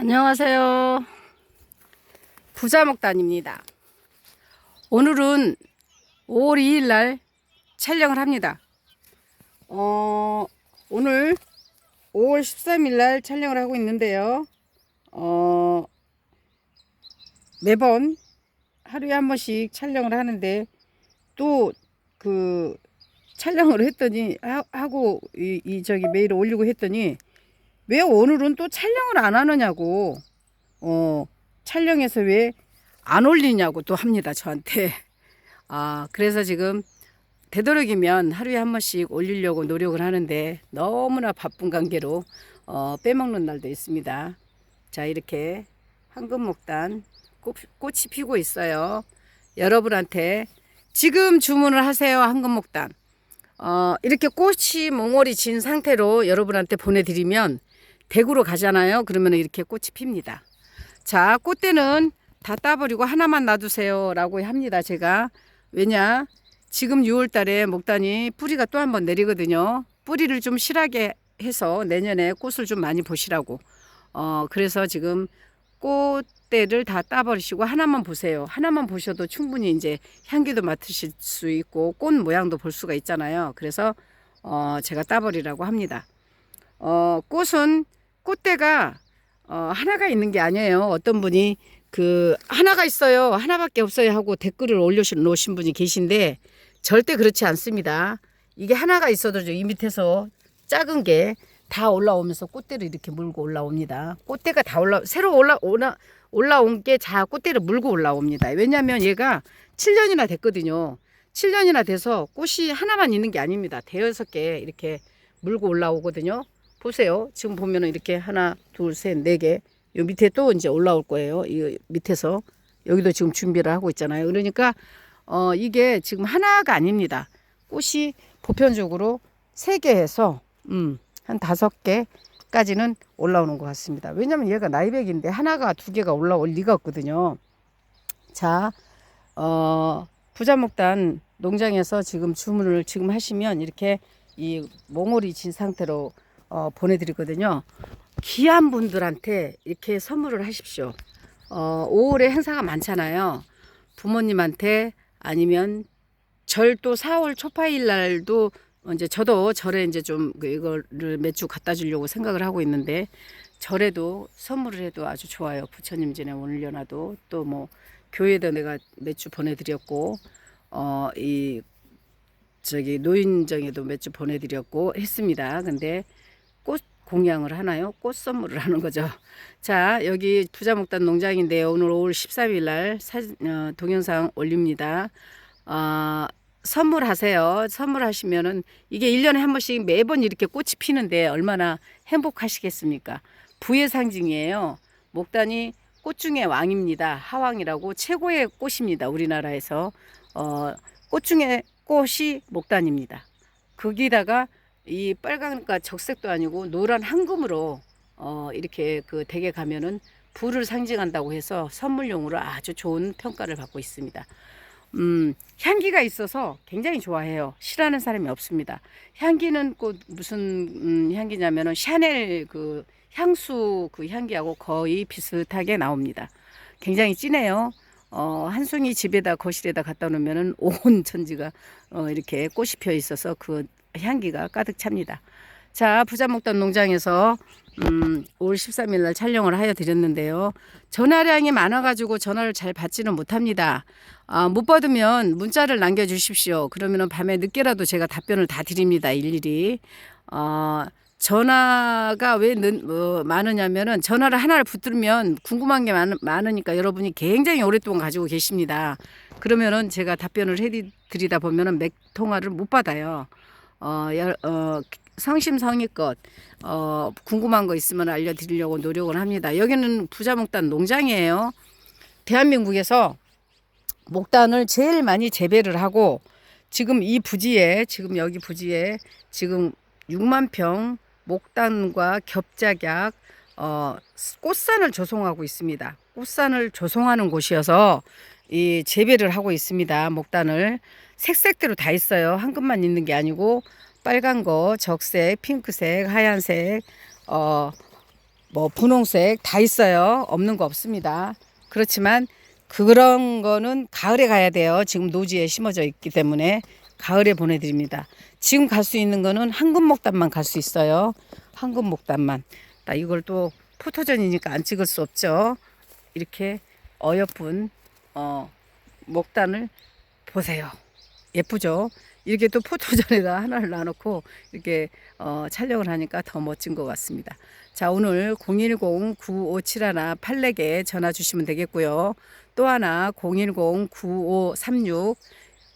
안녕하세요. 부자목단입니다. 오늘은 5월 2일 날 촬영을 합니다. 어, 오늘 5월 13일 날 촬영을 하고 있는데요. 어, 매번 하루에 한 번씩 촬영을 하는데 또 그 촬영을 했더니 하, 하고 이, 이 저기 메일을 올리고 했더니 왜 오늘은 또 촬영을 안 하느냐고. 어 촬영해서 왜 안 올리냐고 또 합니다 저한테. 아 그래서 지금 되도록이면 하루에 한 번씩 올리려고 노력을 하는데 너무나 바쁜 관계로 어 빼먹는 날도 있습니다. 자 이렇게 황금목단 꽃, 꽃이 피고 있어요. 여러분한테 지금 주문을 하세요 황금목단. 어, 이렇게 꽃이 몽골이 진 상태로 여러분한테 보내드리면 대구로 가잖아요. 그러면 이렇게 꽃이 핍니다. 자, 꽃대는 다 따버리고 하나만 놔두세요. 라고 합니다. 제가. 왜냐? 지금 6월 달에 목단이 뿌리가 또 한 번 내리거든요. 뿌리를 좀 실하게 해서 내년에 꽃을 좀 많이 보시라고. 어, 그래서 지금 꽃대를 다 따버리시고 하나만 보세요. 하나만 보셔도 충분히 이제 향기도 맡으실 수 있고 꽃 모양도 볼 수가 있잖아요. 그래서 어, 제가 따버리라고 합니다. 어, 꽃은 꽃대가 어, 하나가 있는 게 아니에요. 어떤 분이 그 하나가 있어요. 하나밖에 없어요 하고 댓글을 올려놓으신 분이 계신데 절대 그렇지 않습니다. 이게 하나가 있어도 이 밑에서 작은 게 다 올라오면서 꽃대를 이렇게 물고 올라옵니다. 꽃대가 다 올라 새로 올라 올라 올라온 게 자 꽃대를 물고 올라옵니다. 왜냐하면 얘가 7년이나 됐거든요. 7년이나 돼서 꽃이 하나만 있는 게 아닙니다. 대여섯 개 이렇게 물고 올라오거든요. 보세요. 지금 보면은 이렇게 하나, 둘, 셋, 네 개. 요 밑에 또 이제 올라올 거예요. 이 밑에서 여기도 지금 준비를 하고 있잖아요. 그러니까 어 이게 지금 하나가 아닙니다. 꽃이 보편적으로 세 개에서 음, 한 다섯 개까지는 올라오는 것 같습니다. 왜냐면 얘가 나이백인데 하나가 두 개가 올라올 리가 없거든요. 자, 어, 부자목단 농장에서 지금 주문을 지금 하시면 이렇게 이 몽골이 진 상태로 어, 보내드리거든요. 귀한 분들한테 이렇게 선물을 하십시오. 어, 5월에 행사가 많잖아요. 부모님한테 아니면 절도 4월 초파일 날도 이제 저도 절에 이제 좀그 이거를 몇 주 갖다 주려고 생각을 하고 있는데 절에도 선물을 해도 아주 좋아요. 부처님 전에 올려놔도 또 뭐 교회도 내가 몇 주 보내드렸고 어 이 저기 노인정에도 몇 주 보내드렸고 했습니다. 근데 꽃 공양을 하나요? 꽃 선물을 하는 거죠. 자 여기 부자목단 농장인데요. 오늘 5월 13일 날 사진 어, 동영상 올립니다. 어, 선물하세요. 선물하시면은 이게 1년에 한 번씩 매번 이렇게 꽃이 피는데 얼마나 행복하시겠습니까? 부의 상징이에요. 목단이 꽃 중에 왕입니다. 하왕이라고 최고의 꽃입니다. 우리나라에서. 어, 꽃 중에 꽃이 목단입니다. 거기다가 이 빨간과 적색도 아니고 노란 황금으로 어, 이렇게 그 댁에 가면은 부를 상징한다고 해서 선물용으로 아주 좋은 평가를 받고 있습니다. 음, 향기가 있어서 굉장히 좋아해요. 싫어하는 사람이 없습니다. 향기는 꼭 무슨 음, 향기냐면은 샤넬 그 향수 그 향기하고 거의 비슷하게 나옵니다. 굉장히 진해요. 어, 한 송이 집에다 거실에다 갖다 놓으면은 온 천지가 어, 이렇게 꽃이 펴 있어서 그 향기가 가득 찹니다. 자, 부자목단 농장에서 음, 5월 13일 날 촬영을 하여 드렸는데요. 전화량이 많아가지고 전화를 잘 받지는 못합니다. 아, 못 받으면 문자를 남겨주십시오. 그러면은 밤에 늦게라도 제가 답변을 다 드립니다. 일일이. 어, 전화가 왜 는, 어, 많으냐면은 전화를 하나를 붙들면 궁금한 게 많, 많으니까 여러분이 굉장히 오랫동안 가지고 계십니다. 그러면은 제가 답변을 해드리다 보면은 맥 통화를 못 받아요. 어, 여, 어, 성심성의껏 어, 궁금한 거 있으면 알려드리려고 노력을 합니다. 여기는 부자목단 농장이에요. 대한민국에서 목단을 제일 많이 재배를 하고 지금 이 부지에 지금 여기 부지에 지금 6만 평 목단과 겹작약 어, 꽃산을 조성하고 있습니다. 꽃산을 조성하는 곳이어서 이 재배를 하고 있습니다. 목단을 색색대로 다 있어요. 한 것만 있는 게 아니고 빨간 거, 적색, 핑크색, 하얀색, 어, 뭐 분홍색 다 있어요. 없는 거 없습니다. 그렇지만 그런 거는 가을에 가야 돼요. 지금 노지에 심어져 있기 때문에 가을에 보내드립니다. 지금 갈 수 있는 거는 황금목단만 갈 수 있어요. 황금목단만. 나 이걸 또 포토전이니까 안 찍을 수 없죠. 이렇게 어여쁜 어, 목단을 보세요. 예쁘죠? 이렇게 또 포토전에다 하나를 놔놓고 이렇게 어, 촬영을 하니까 더 멋진 것 같습니다. 자, 오늘 010-9571-84개 전화 주시면 되겠고요. 또 하나 010-9536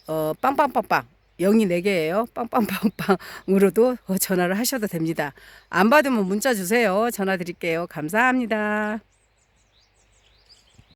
어, 빵빵빵빵 0이 4개예요. 빵빵빵빵으로도 전화를 하셔도 됩니다. 안 받으면 문자 주세요. 전화 드릴게요. 감사합니다.